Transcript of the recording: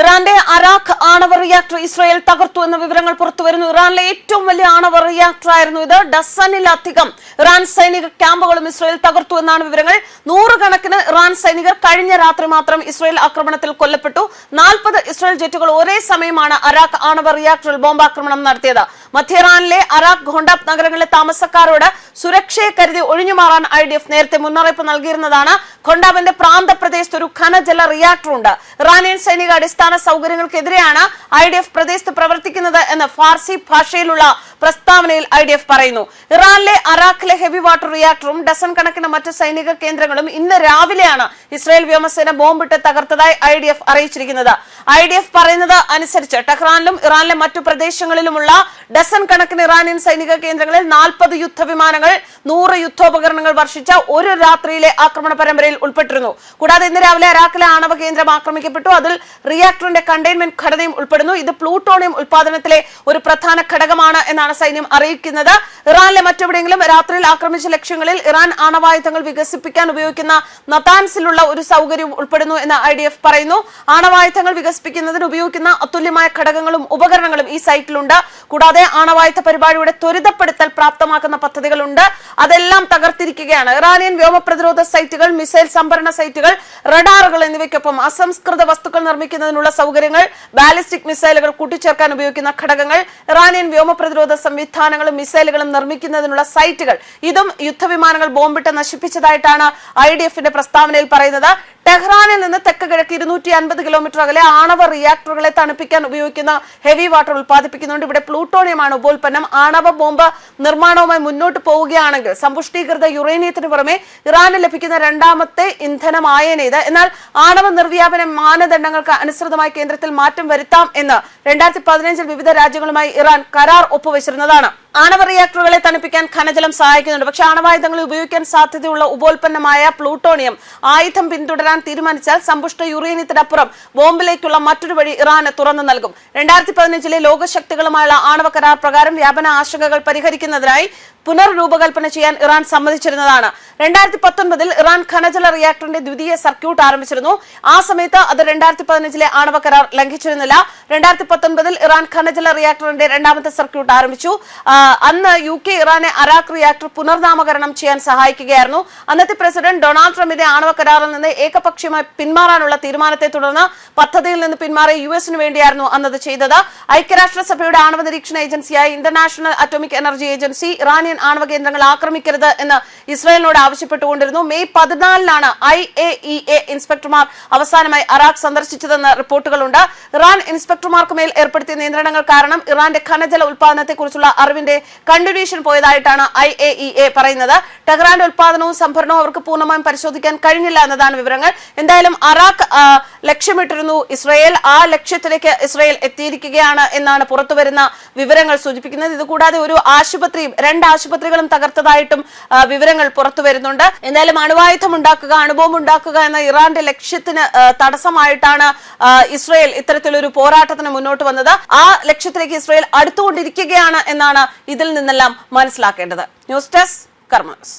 ഇറാന്റെ അറാഖ് ആണവ reactor Israel തകർത്തു എന്ന വിവരങ്ങൾ പുറത്തുവരുന്നു ഇറാനിലെ ഏറ്റവും വലിയ ആണവ റിയാക്ടർ ആയിരുന്നു ഇത്. ഡസനിലധികം ഇറാൻ സൈനിക ക്യാമ്പുകളും ഇസ്രായേൽ തകർത്തു എന്നാണ് വിവരങ്ങൾ. നൂറുകണക്കിന് ഇറാൻ സൈനികർ കഴിഞ്ഞ രാത്രി മാത്രം ഇസ്രായേൽ ആക്രമണത്തിൽ കൊല്ലപ്പെട്ടു. നാൽപ്പത് ഇസ്രായേൽ ജെറ്റുകൾ ഒരേ സമയമാണ് അറാഖ് ആണവ റിയാക്ടറിൽ ബോംബാക്രമണം നടത്തിയത്. മധ്യ ഇറാനിലെ അറാഖ് ഗോണ്ടാബ് നഗരങ്ങളിലെ താമസക്കാരോട് സുരക്ഷയെ കരുതി ഒഴിഞ്ഞുമാറാൻ ഐ ഡി എഫ് നേരത്തെ മുന്നറിയിപ്പ് നൽകിയിരുന്നതാണ്. ഖൊണ്ടാബിന്റെ പ്രാന്തപ്രദേശത്ത് ഒരു ഖനജല റിയാക്ടർ ഉണ്ട്. ഇറാനിയൻ സൈനിക അടിസ്ഥാന സൗകര്യങ്ങൾക്കെതിരെയാണ് ഐ ഡി എഫ് പ്രദേശത്ത് പ്രവർത്തിക്കുന്നത് എന്ന് ഫാർസി ഭാഷയിലുള്ള പ്രസ്താവനയിൽ ഐ ഡി എഫ് പറയുന്നു. ഇറാനിലെ അറാഖിലെ ഹെവി വാട്ടർ റിയാക്ടറും ഡസൺ കണക്കിന് മറ്റ് സൈനിക കേന്ദ്രങ്ങളും ഇന്ന് രാവിലെയാണ് ഇസ്രായേൽ വ്യോമസേന ബോംബിട്ട് തകർത്തതായി ഐ ഡി എഫ് അറിയിച്ചിരിക്കുന്നത്. ഐ ഡി എഫ് പറയുന്നത് അനുസരിച്ച് ടെഹ്റാനിലും ഇറാനിലെ മറ്റു പ്രദേശങ്ങളിലുമുള്ള ഡസൺ കണക്കിന് ഇറാനിയൻ സൈനിക കേന്ദ്രങ്ങളിൽ നാൽപ്പത് യുദ്ധവിമാനങ്ങൾ നൂറ് യുദ്ധോപകരണങ്ങൾ വർഷിച്ച ഒരു രാത്രിയിലെ ആക്രമണ പരമ്പരയിൽ ഉൾപ്പെട്ടിരുന്നു. കൂടാതെ ഇന്ന് രാവിലെ അറാഖിലെ ആണവ കേന്ദ്രം ആക്രമിക്കപ്പെട്ടു. അതിൽ റിയാക്ടറിന്റെ കണ്ടെയ്ൻമെന്റ് ഘടനയും ഉൾപ്പെടുന്നു. ഇത് പ്ലൂട്ടോണിയം ഉൽപാദനത്തിലെ ഒരു പ്രധാന ഘടകമാണ് എന്നാണ് സൈന്യം അറിയിക്കുന്നത്. ഇറാനിലെ മറ്റെവിടെയെങ്കിലും രാത്രിയിൽ ആക്രമിച്ച ലക്ഷ്യങ്ങളിൽ ഇറാൻ ആണവായുധങ്ങൾ വികസിപ്പിക്കാൻ ഉപയോഗിക്കുന്ന നതാൻസിലുള്ള ഒരു സൗകര്യം ഉൾപ്പെടുന്നു എന്ന് ഐ പറയുന്നു. ആണവായുധങ്ങൾ വികസിപ്പിക്കുന്നതിന് ഉപയോഗിക്കുന്ന അതുല്യമായ ഘടകങ്ങളും ഉപകരണങ്ങളും ഈ സൈറ്റിലുണ്ട്. കൂടാതെ ആണവായുധ പരിപാടിയുടെ ത്വരിതപ്പെടുത്തൽ പ്രാപ്തമാക്കുന്ന പദ്ധതികളുണ്ട്. അതെല്ലാം തകർത്തിരിക്കുകയാണ്. ഇറാനിയൻ വ്യോമ പ്രതിരോധ സൈറ്റുകൾ മിസൈൽ സംഭരണ സൈറ്റുകൾ റഡാറുകൾ എന്നിവയ്ക്കൊപ്പം അസംസ്കൃത വസ്തുക്കൾ നിർമ്മിക്കുന്നതിനുള്ള സൗകര്യങ്ങൾ ബാലിസ്റ്റിക് മിസൈലുകൾ കൂട്ടിച്ചേർക്കാൻ ഉപയോഗിക്കുന്ന ഘടകങ്ങൾ ഇറാനിയൻ വ്യോമ പ്രതിരോധ സംവിധാനങ്ങളും മിസൈലുകളും നിർമ്മിക്കുന്നതിനുള്ള സൈറ്റുകൾ. ഇതും യുദ്ധവിമാനങ്ങൾ ബോംബിട്ട് നശിപ്പിച്ചതായിട്ടാണ് ഐ ഡി എഫിന്റെ പ്രസ്താവനയിൽ പറയുന്നത്. ടെഹ്റാനിൽ നിന്ന് തെക്ക് കിഴക്ക് ഇരുന്നൂറ്റി അൻപത് കിലോമീറ്റർ അകലെ ആണവ റിയാക്ടറുകളെ തണുപ്പിക്കാൻ ഉപയോഗിക്കുന്ന ഹെവി വാട്ടർ ഉൽപ്പാദിപ്പിക്കുന്നുണ്ട്. ഇവിടെ പ്ലൂട്ടോണിയമാണ് ഉപോൽപ്പന്നം. ആണവ ബോംബ് നിർമ്മാണവുമായി മുന്നോട്ട് പോവുകയാണെങ്കിൽ സമ്പുഷ്ടീകൃത യുറേനിയത്തിന് പുറമെ ഇറാന് ലഭിക്കുന്ന രണ്ടാമത്തെ ഇന്ധനമായേനെ ഇത്. എന്നാൽ ആണവ നിർവ്യാപന മാനദണ്ഡങ്ങൾക്ക് അനുസൃതമായി കേന്ദ്രത്തിൽ മാറ്റം വരുത്താം എന്ന് രണ്ടായിരത്തി പതിനഞ്ചിൽ വിവിധ രാജ്യങ്ങളുമായി ഇറാൻ കരാർ ഒപ്പുവച്ചിരുന്നതാണ്. ആണവ റിയാക്ടറുകളെ തണുപ്പിക്കാൻ ഖനജലം സഹായിക്കുന്നുണ്ട്. പക്ഷേ ആണവായുധങ്ങൾ ഉപയോഗിക്കാൻ സാധ്യതയുള്ള ഉപോൽപ്പന്നമായ പ്ലൂട്ടോണിയം ആയുധം പിന്തുടരാൻ തീരുമാനിച്ചാൽ സമ്പുഷ്ട യുറേനിയത്തിനപ്പുറം ബോംബിലേക്കുള്ള മറ്റൊരു വഴി ഇറാന് തുറന്നു നൽകും. രണ്ടായിരത്തി പതിനഞ്ചിലെ ലോകശക്തികളുമായുള്ള ആണവ കരാർ പ്രകാരം വ്യാപന ആശങ്കകൾ പരിഹരിക്കുന്നതിനായി പുനർരൂപകൽപ്പന ചെയ്യാൻ ഇറാൻ സമ്മതിച്ചിരുന്നതാണ്. രണ്ടായിരത്തി പത്തൊൻപതിൽ ഇറാൻ ഖനജല റിയാക്ടറിന്റെ ദ്വിതീയ സർക്യൂട്ട് ആരംഭിച്ചിരുന്നു. ആ സമയത്ത് അത് രണ്ടായിരത്തി പതിനഞ്ചിലെ ആണവ കരാർ ലംഘിച്ചിരുന്നില്ല. രണ്ടായിരത്തി പത്തൊൻപതിൽ ഇറാൻ ഖനജല റിയാക്ടറിന്റെ രണ്ടാമത്തെ സർക്യൂട്ട് ആരംഭിച്ചു. അന്ന് യു കെ ഇറാനെ അറാഖ് റിയാക്ടർ പുനർനാമകരണം ചെയ്യാൻ സഹായിക്കുകയായിരുന്നു. അന്നത്തെ പ്രസിഡന്റ് ഡൊണാൾഡ് ട്രംപിന്റെ ആണവ കരാറിൽ നിന്ന് ഏകപക്ഷീയമായി പിന്മാറാനുള്ള തീരുമാനത്തെ തുടർന്ന് പദ്ധതിയിൽ നിന്ന് പിന്മാറി യു എസിന് വേണ്ടിയായിരുന്നു അന്നത് ചെയ്തത്. ഐക്യരാഷ്ട്രസഭയുടെ ആണവ നിരീക്ഷണ ഏജൻസിയായ international atomic energy agency Iranian ആണവ കേന്ദ്രങ്ങൾ ആക്രമിക്കരുത് എന്ന് ഇസ്രായേലിനോട് ആവശ്യപ്പെട്ടുകൊണ്ടിരുന്നു. മെയ് പതിനാലിനാണ് ഐ എ ഇ എ ഇൻസ്പെക്ടർമാർ അവസാനമായി അറാഖ് സന്ദർശിച്ചതെന്ന് റിപ്പോർട്ടുകളുണ്ട്. ഇറാൻ ഇൻസ്പെക്ടർമാർക്ക് മേൽ ഏർപ്പെടുത്തിയ നിയന്ത്രണങ്ങൾ കാരണം ഇറാന്റെ ഖനജല ഉൽപാദനത്തെക്കുറിച്ചുള്ള അറിവിന്റെ കണ്ടിന്യൂഷൻ പോയതായിട്ടാണ് ഐ എ ഇ എ പറയുന്നത്. ടെഹ്റാന്റെ ഉൽപാദനവും സംഭരണവും അവർക്ക് പൂർണമായും പരിശോധിക്കാൻ കഴിഞ്ഞില്ല എന്നതാണ് വിവരങ്ങൾ. എന്തായാലും അറാഖ് ലക്ഷ്യമിട്ടിരുന്നു. ഇസ്രയേൽ ആ ലക്ഷ്യത്തിലേക്ക് ഇസ്രയേൽ എത്തിയിരിക്കുകയാണ് എന്നാണ് പുറത്തുവരുന്ന വിവരങ്ങൾ സൂചിപ്പിക്കുന്നത്. ഇതുകൂടാതെ ഒരു ആശുപത്രിയും രണ്ട് ആശുപത്രികളും തകർത്തതായിട്ടും വിവരങ്ങൾ പുറത്തു വരുന്നുണ്ട് എന്തായാലും അണുവായുധം ഉണ്ടാക്കുക അണുബോംബ് ഉണ്ടാക്കുക എന്ന ഇറാന്റെ ലക്ഷ്യത്തിന് തടസ്സമായിട്ടാണ് ഇസ്രയേൽ ഇത്തരത്തിലൊരു പോരാട്ടത്തിന് മുന്നോട്ട് വന്നത്. ആ ലക്ഷ്യത്തിലേക്ക് ഇസ്രയേൽ അടുത്തുകൊണ്ടിരിക്കുകയാണ് എന്നാണ് ഇതിൽ നിന്നെല്ലാം മനസ്സിലാക്കേണ്ടത്. News desk കർമ്മസ്